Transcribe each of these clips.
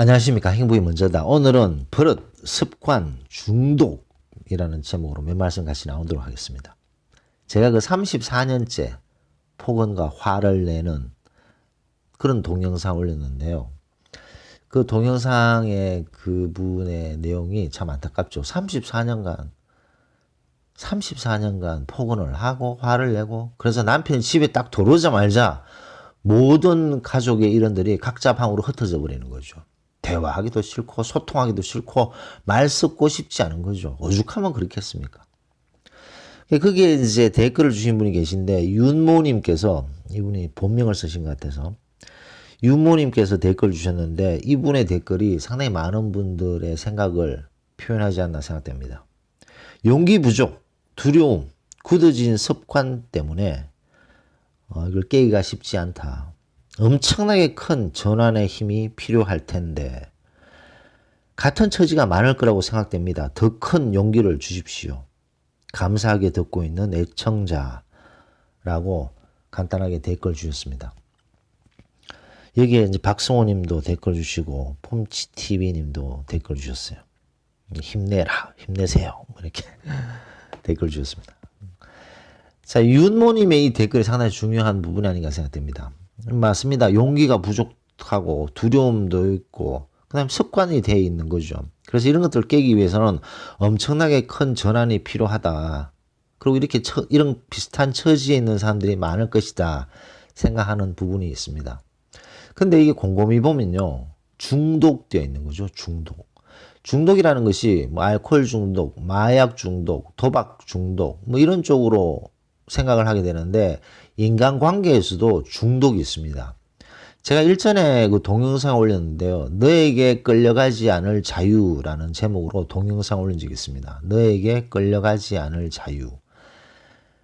안녕하십니까. 행복이 먼저다. 오늘은 버릇 습관 중독이라는 제목으로 몇 말씀 같이 나오도록 하겠습니다. 제가 그 34년째 폭언과 화를 내는 그런 동영상 올렸는데요. 그 동영상의 그분의 내용이 참 안타깝죠. 34년간 34년간 폭언을 하고 화를 내고 그래서 남편이 집에 딱 들어오자마자 모든 가족의 일원들이 각자 방으로 흩어져 버리는 거죠. 대화하기도 싫고 소통하기도 싫고 말 섞고 싶지 않은 거죠. 오죽하면 그렇겠습니까? 거기에 이제 댓글을 주신 분이 계신데 윤모님께서 이분이 본명을 쓰신 것 같아서 윤모님께서 댓글 주셨는데 이분의 댓글이 상당히 많은 분들의 생각을 표현하지 않나 생각됩니다. 용기 부족, 두려움, 굳어진 습관 때문에 어, 이걸 깨기가 쉽지 않다. 엄청나게 큰 전환의 힘이 필요할 텐데 같은 처지가 많을 거라고 생각됩니다. 더 큰 용기를 주십시오. 감사하게 듣고 있는 애청자라고 간단하게 댓글 주셨습니다. 여기에 이제 박승호 님도 댓글 주시고 폼치TV 님도 댓글 주셨어요. 힘내라, 힘내세요. 뭐 이렇게 댓글 주셨습니다. 자, 윤모 님의 이 댓글이 상당히 중요한 부분이 아닌가 생각됩니다. 맞습니다. 용기가 부족하고 두려움도 있고, 그 다음에 습관이 되어 있는 거죠. 그래서 이런 것들을 깨기 위해서는 엄청나게 큰 전환이 필요하다. 그리고 이렇게 처, 이런 비슷한 처지에 있는 사람들이 많을 것이다. 생각하는 부분이 있습니다. 근데 이게 곰곰이 보면요. 중독되어 있는 거죠. 중독. 중독이라는 것이 뭐 알코올 중독, 마약 중독, 도박 중독, 뭐 이런 쪽으로 생각을 하게 되는데 인간관계에서도 중독이 있습니다. 제가 일전에 그 동영상 올렸는데요. 너에게 끌려가지 않을 자유라는 제목으로 동영상 올린 적이 있습니다. 너에게 끌려가지 않을 자유.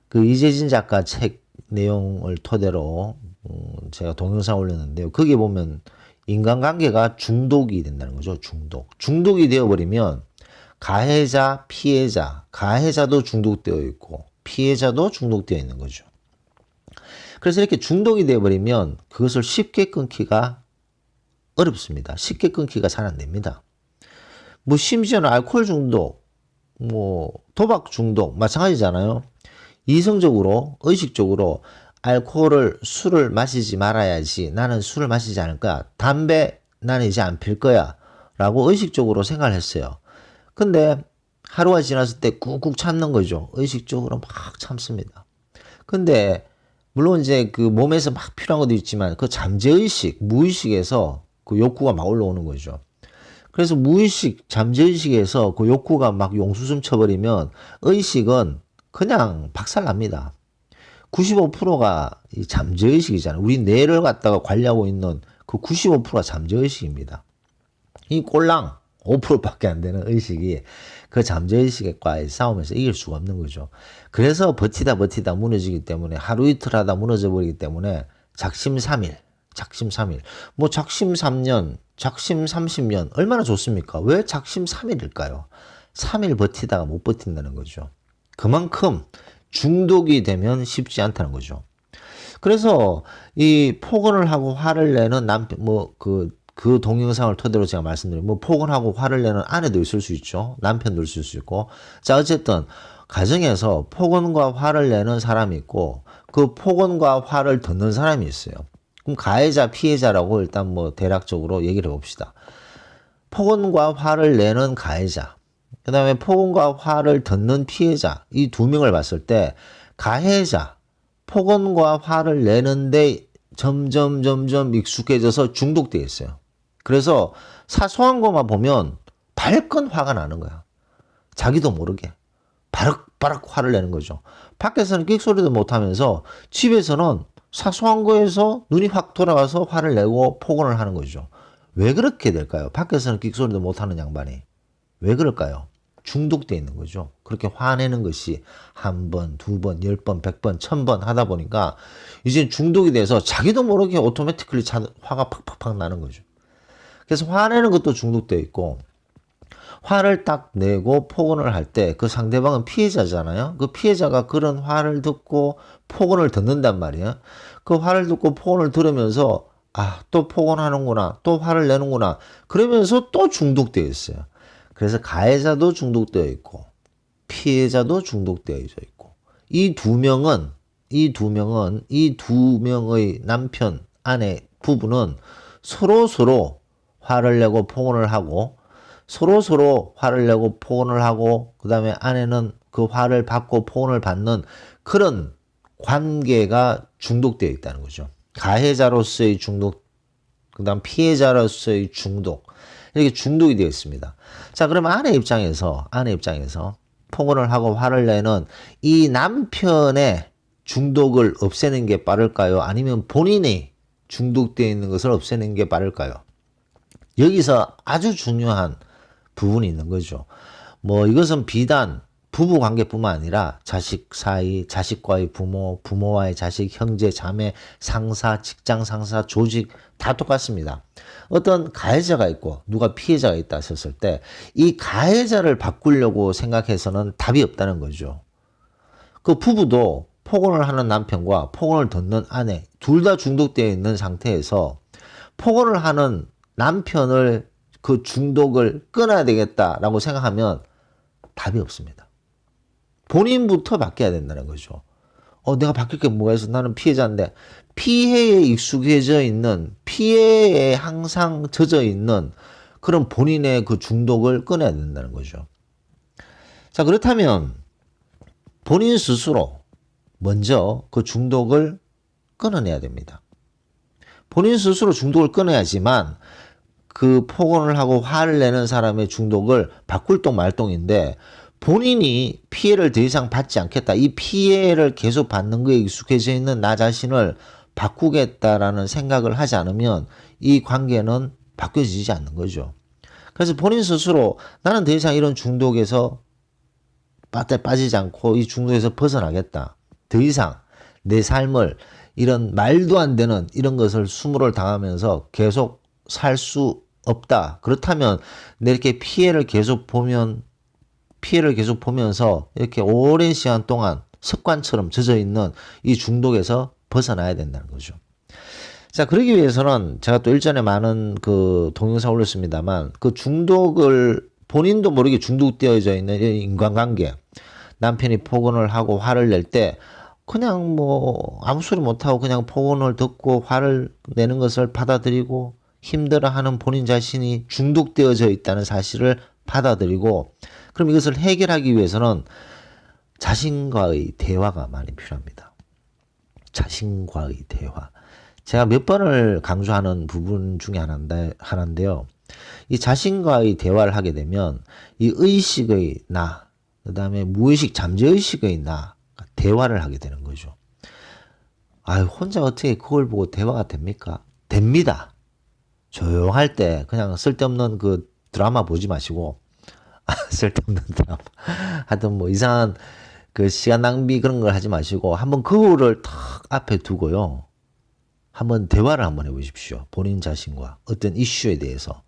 그 이재진 작가 책 내용을 토대로 음, 제가 동영상 올렸는데요. 거기 보면 인간관계가 중독이 된다는 거죠. 중독. 중독이 되어버리면 가해자, 피해자, 가해자도 중독되어 있고 피해자도 중독되어 있는 거죠. 그래서 이렇게 중독이 되어버리면 그것을 쉽게 끊기가 어렵습니다. 쉽게 끊기가 잘 안 됩니다. 뭐 심지어는 알코올 중독, 뭐 도박 중독 마찬가지잖아요. 이성적으로 의식적으로 알코올을 술을 마시지 말아야지 나는 술을 마시지 않을 거야. 담배 나는 이제 안 필 거야. 라고 의식적으로 생각을 했어요. 근데 하루가 지났을 때 꾹꾹 참는 거죠. 의식적으로 막 참습니다. 근데 물론 이제 그 몸에서 막 필요한 것도 있지만 그 잠재의식, 무의식에서 그 욕구가 막 올라오는 거죠. 그래서 무의식, 잠재의식에서 그 욕구가 막 용수숨 쳐버리면 의식은 그냥 박살납니다. 95%가 이 잠재의식이잖아요. 우리 뇌를 갖다가 관리하고 있는 그 95%가 잠재의식입니다. 이 꼴랑 5%밖에 안 되는 의식이 그 잠재의식과의 싸움에서 이길 수가 없는 거죠. 그래서 버티다 버티다 무너지기 때문에 하루 이틀 하다 무너져 버리기 때문에 작심 3일, 작심 3일. 뭐 작심 3년, 작심 30년 얼마나 좋습니까? 왜 작심 3일일까요? 3일 버티다가 못 버틴다는 거죠. 그만큼 중독이 되면 쉽지 않다는 거죠. 그래서 이 폭언을 하고 화를 내는 남편 뭐그 그 동영상을 토대로 제가 말씀드린 뭐 폭언하고 화를 내는 아내도 있을 수 있죠. 남편도 있을 수 있고. 자, 어쨌든 가정에서 폭언과 화를 내는 사람이 있고 그 폭언과 화를 듣는 사람이 있어요. 그럼 가해자, 피해자라고 일단 뭐 대략적으로 얘기를 해 봅시다. 폭언과 화를 내는 가해자, 그 다음에 폭언과 화를 듣는 피해자, 이 두 명을 봤을 때 가해자, 폭언과 화를 내는데 점점 점점 익숙해져서 중독되어 있어요. 그래서 사소한 것만 보면 발끈 화가 나는 거야. 자기도 모르게. 바락바락 화를 내는 거죠. 밖에서는 끽소리도 못하면서 집에서는 사소한 거에서 눈이 확 돌아와서 화를 내고 폭언을 하는 거죠. 왜 그렇게 될까요? 밖에서는 끽소리도 못하는 양반이. 왜 그럴까요? 중독되어 있는 거죠. 그렇게 화내는 것이 한 번, 두 번, 열 번, 백 번, 천 번 하다 보니까 이제 중독이 돼서 자기도 모르게 오토매티클리 화가 팍팍팍 나는 거죠. 그래서 화내는 것도 중독되어 있고 화를 딱 내고 폭언을 할 때 그 상대방은 피해자잖아요. 그 피해자가 그런 화를 듣고 폭언을 듣는단 말이에요. 그 화를 듣고 폭언을 들으면서 아, 또 폭언하는구나. 또 화를 내는구나. 그러면서 또 중독되어 있어요. 그래서 가해자도 중독되어 있고, 피해자도 중독되어 있고, 이 두 명은, 이 두 명은, 이 두 명의 남편, 아내, 부부는 서로 서로 화를 내고 폭언을 하고, 서로 서로 화를 내고 폭언을 하고, 그 다음에 아내는 그 화를 받고 폭언을 받는 그런 관계가 중독되어 있다는 거죠. 가해자로서의 중독, 그 다음 피해자로서의 중독. 이렇게 중독이 되어 있습니다. 자, 그러면 아내 입장에서, 아내 입장에서 폭언을 하고 화를 내는 이 남편의 중독을 없애는 게 빠를까요? 아니면 본인이 중독되어 있는 것을 없애는 게 빠를까요? 여기서 아주 중요한 부분이 있는 거죠. 뭐 이것은 비단 부부 관계뿐만 아니라 자식 사이, 자식과의 부모, 부모와의 자식, 형제, 자매, 상사, 직장 상사, 조직 다 똑같습니다. 어떤 가해자가 있고 누가 피해자가 있다 했을 때 이 가해자를 바꾸려고 생각해서는 답이 없다는 거죠. 그 부부도 폭언을 하는 남편과 폭언을 듣는 아내 둘 다 중독되어 있는 상태에서 폭언을 하는 남편을 그 중독을 끊어야 되겠다라고 생각하면 답이 없습니다. 본인부터 바뀌어야 된다는 거죠. 어, 내가 바뀔 게 뭐가 있어? 나는 피해자인데 피해에 익숙해져 있는 피해에 항상 젖어 있는 그런 본인의 그 중독을 끊어야 된다는 거죠. 자, 그렇다면 본인 스스로 먼저 그 중독을 끊어내야 됩니다. 본인 스스로 중독을 끊어야지만 그 폭언을 하고 화를 내는 사람의 중독을 바꿀 동 말동인데 본인이 피해를 더 이상 받지 않겠다. 이 피해를 계속 받는 거에 익숙해져 있는 나 자신을 바꾸겠다라는 생각을 하지 않으면 이 관계는 바뀌어지지 않는 거죠. 그래서 본인 스스로 나는 더 이상 이런 중독에서 빠지지 않고 이 중독에서 벗어나겠다. 더 이상 내 삶을 이런 말도 안 되는 이런 것을 수모를 당하면서 계속 살 수 없다. 그렇다면 내 이렇게 피해를 계속 보면 피해를 계속 보면서 이렇게 오랜 시간 동안 습관처럼 젖어 있는 이 중독에서 벗어나야 된다는 거죠. 자, 그러기 위해서는 제가 또 일전에 많은 그 동영상 올렸습니다만 그 중독을 본인도 모르게 중독되어져 있는 인간관계 남편이 폭언을 하고 화를 낼 때 그냥 뭐 아무 소리 못하고 그냥 폭언을 듣고 화를 내는 것을 받아들이고 힘들어하는 본인 자신이 중독되어져 있다는 사실을 받아들이고 그럼 이것을 해결하기 위해서는 자신과의 대화가 많이 필요합니다. 자신과의 대화. 제가 몇 번을 강조하는 부분 중에 하나인데, 하나인데요. 이 자신과의 대화를 하게 되면 이 의식의 나, 그 다음에 무의식 잠재의식의 나, 대화를 하게 되는 거죠. 아 혼자 어떻게 그걸 보고 대화가 됩니까? 됩니다. 조용할 때 그냥 쓸데없는 그 드라마 보지 마시고 쓸데없는 드라마. 하여튼 뭐 이상한 그 시간 낭비 그런 걸 하지 마시고 한번 그거를 탁 앞에 두고요. 한번 대화를 한번 해보십시오. 본인 자신과 어떤 이슈에 대해서.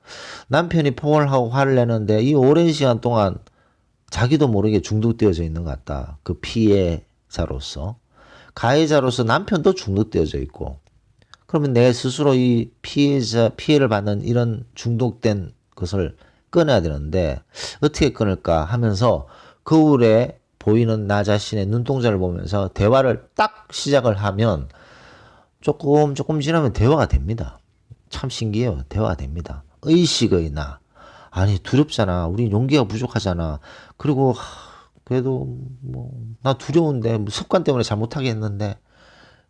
남편이 폭언을 하고 화를 내는데 이 오랜 시간 동안 자기도 모르게 중독되어져 있는 것 같다. 그 피해자로서. 가해자로서 남편도 중독되어져 있고. 그러면 내 스스로 이 피해자, 피해를 받는 이런 중독된 것을 끊어야 되는데 어떻게 끊을까 하면서 거울에 보이는 나 자신의 눈동자를 보면서 대화를 딱 시작을 하면 조금 조금 지나면 대화가 됩니다. 참 신기해요. 대화가 됩니다. 의식의 나. 아니 두렵잖아. 우리 용기가 부족하잖아. 그리고 그래도 뭐 나 두려운데 뭐 습관 때문에 잘 못하겠는데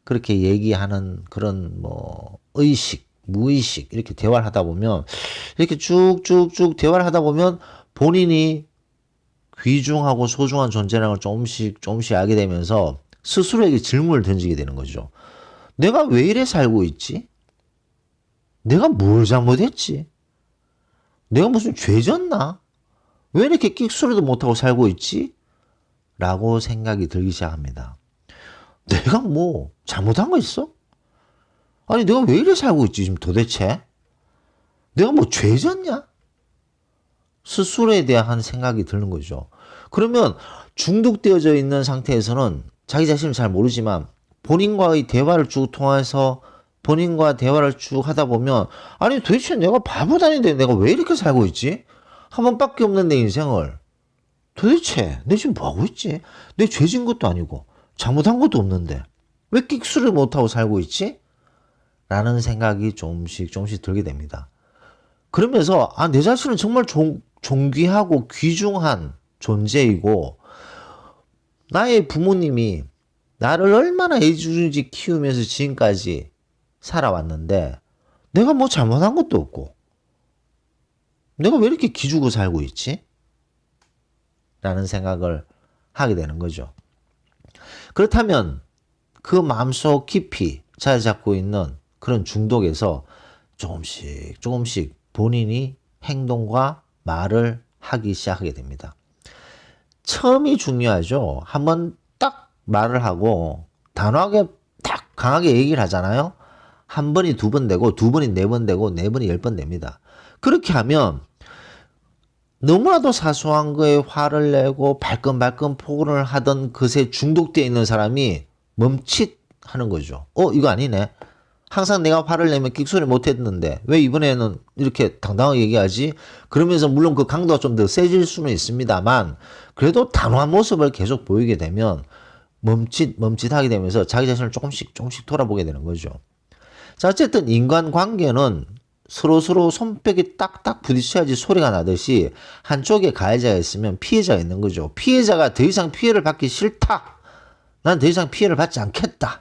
그렇게 얘기하는 그런 뭐 의식 무의식 이렇게 대화를 하다 보면 이렇게 쭉쭉쭉 대화를 하다 보면 본인이 귀중하고 소중한 존재라는 걸 조금씩 조금씩 알게 되면서 스스로에게 질문을 던지게 되는 거죠. 내가 왜 이래 살고 있지? 내가 뭘 잘못했지? 내가 무슨 죄 졌나? 왜 이렇게 끽소리도 못하고 살고 있지? 라고 생각이 들기 시작합니다. 내가 뭐 잘못한 거 있어? 아니 내가 왜 이래 살고 있지 지금 도대체? 내가 뭐 죄졌냐? 스스로에 대한 생각이 드는 거죠. 그러면 중독되어져 있는 상태에서는 자기 자신을 잘 모르지만 본인과의 대화를 쭉 통해서 본인과 대화를 쭉 하다 보면 아니 도대체 내가 바보 다닌데 내가 왜 이렇게 살고 있지? 한 번밖에 없는 내 인생을 도대체 내 지금 뭐 하고 있지? 내 죄진 것도 아니고 잘못한 것도 없는데 왜 끽수를 못하고 살고 있지? 라는 생각이 조금씩 조금씩 들게 됩니다. 그러면서 아, 내 자신은 정말 존, 존귀하고 귀중한 존재이고 나의 부모님이 나를 얼마나 애지중지 키우면서 지금까지 살아왔는데 내가 뭐 잘못한 것도 없고 내가 왜 이렇게 기죽어 살고 있지? 라는 생각을 하게 되는 거죠. 그렇다면 그 마음속 깊이 자리 잡고 있는 그런 중독에서 조금씩 조금씩 본인이 행동과 말을 하기 시작하게 됩니다. 처음이 중요하죠. 한번 딱 말을 하고 단호하게 딱 강하게 얘기를 하잖아요. 한 번이 두 번 되고 두 번이 네 번 되고 네 번이 열 번 됩니다. 그렇게 하면 너무나도 사소한 거에 화를 내고 발끈발끈 폭언을 하던 것에 중독되어 있는 사람이 멈칫 하는 거죠. 어 이거 아니네. 항상 내가 화를 내면 끽소리 못 했는데 왜 이번에는 이렇게 당당하게 얘기하지? 그러면서 물론 그 강도가 좀 더 세질 수는 있습니다만 그래도 단호한 모습을 계속 보이게 되면 멈칫 멈칫하게 되면서 자기 자신을 조금씩 조금씩 돌아보게 되는 거죠. 자 어쨌든 인간 관계는 서로 서로 손뼉이 딱딱 부딪혀야지 소리가 나듯이 한쪽에 가해자가 있으면 피해자가 있는 거죠. 피해자가 더 이상 피해를 받기 싫다. 난 더 이상 피해를 받지 않겠다.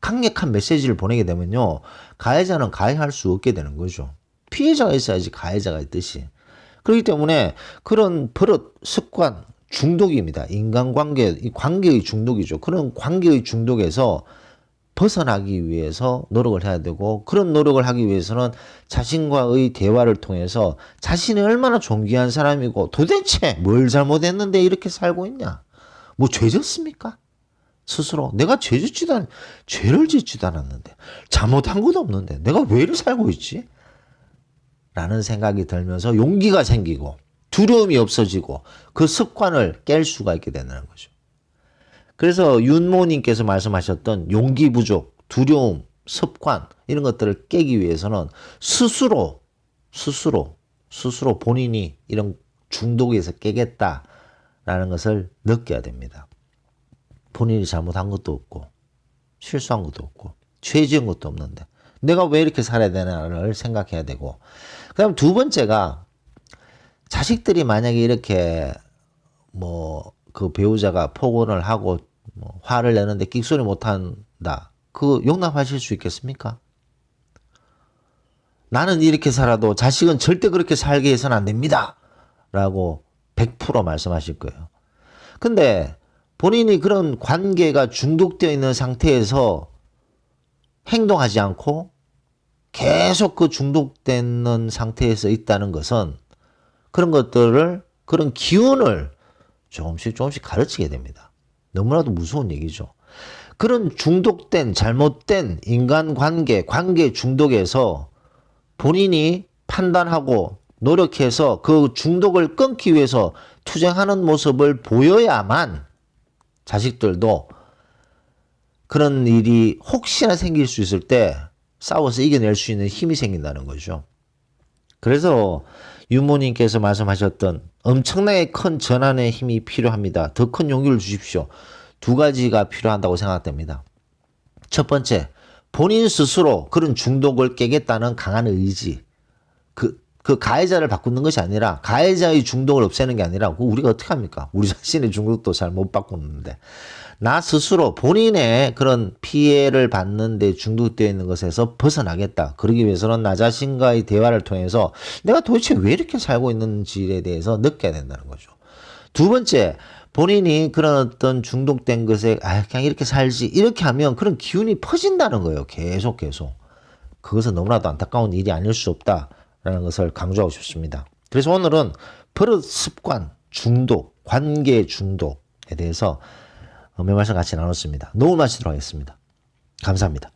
강력한 메시지를 보내게 되면요. 가해자는 가해할 수 없게 되는 거죠. 피해자가 있어야지 가해자가 있듯이. 그렇기 때문에 그런 버릇, 습관, 중독입니다. 인간관계, 이 관계의 중독이죠. 그런 관계의 중독에서 벗어나기 위해서 노력을 해야 되고 그런 노력을 하기 위해서는 자신과의 대화를 통해서 자신이 얼마나 존귀한 사람이고 도대체 뭘 잘못했는데 이렇게 살고 있냐? 뭐 죄졌습니까? 스스로 내가 죄 짓지도 않, 죄를 짓지도 않았는데 잘못한 것도 없는데 내가 왜 이렇게 살고 있지? 라는 생각이 들면서 용기가 생기고 두려움이 없어지고 그 습관을 깰 수가 있게 되는 거죠. 그래서 윤모님께서 말씀하셨던 용기 부족, 두려움, 습관 이런 것들을 깨기 위해서는 스스로 스스로 스스로 본인이 이런 중독에서 깨겠다라는 것을 느껴야 됩니다. 본인이 잘못한 것도 없고 실수한 것도 없고 죄 지은 것도 없는데 내가 왜 이렇게 살아야 되나를 생각해야 되고 그다음 두 번째가 자식들이 만약에 이렇게 뭐 그 배우자가 폭언을 하고 뭐 화를 내는데 끽소리 못한다. 그 용납하실 수 있겠습니까? 나는 이렇게 살아도 자식은 절대 그렇게 살게 해서는 안 됩니다. 라고 100% 말씀하실 거예요. 근데 본인이 그런 관계가 중독되어 있는 상태에서 행동하지 않고 계속 그 중독되는 상태에서 있다는 것은 그런 것들을 그런 기운을 조금씩 조금씩 가르치게 됩니다. 너무나도 무서운 얘기죠. 그런 중독된 잘못된 인간관계 관계 중독에서 본인이 판단하고 노력해서 그 중독을 끊기 위해서 투쟁하는 모습을 보여야만 자식들도 그런 일이 혹시나 생길 수 있을 때 싸워서 이겨낼 수 있는 힘이 생긴다는 거죠. 그래서 유모님께서 말씀하셨던 엄청나게 큰 전환의 힘이 필요합니다. 더 큰 용기를 주십시오. 두 가지가 필요한다고 생각됩니다. 첫 번째, 본인 스스로 그런 중독을 깨겠다는 강한 의지. 그, 그 가해자를 바꾸는 것이 아니라 가해자의 중독을 없애는 게 아니라 그 우리가 어떻게 합니까? 우리 자신의 중독도 잘 못 바꾸는데. 나 스스로 본인의 그런 피해를 받는데 중독되어 있는 것에서 벗어나겠다. 그러기 위해서는 나 자신과의 대화를 통해서 내가 도대체 왜 이렇게 살고 있는지에 대해서 느껴야 된다는 거죠. 두 번째, 본인이 그런 어떤 중독된 것에 아 그냥 이렇게 살지 이렇게 하면 그런 기운이 퍼진다는 거예요. 계속 계속. 그것은 너무나도 안타까운 일이 아닐 수 없다라는 것을 강조하고 싶습니다. 그래서 오늘은 버릇 습관 중독, 관계 중독에 대해서 몇 말씀 같이 나눴습니다. 노을 마치도록 하겠습니다. 감사합니다.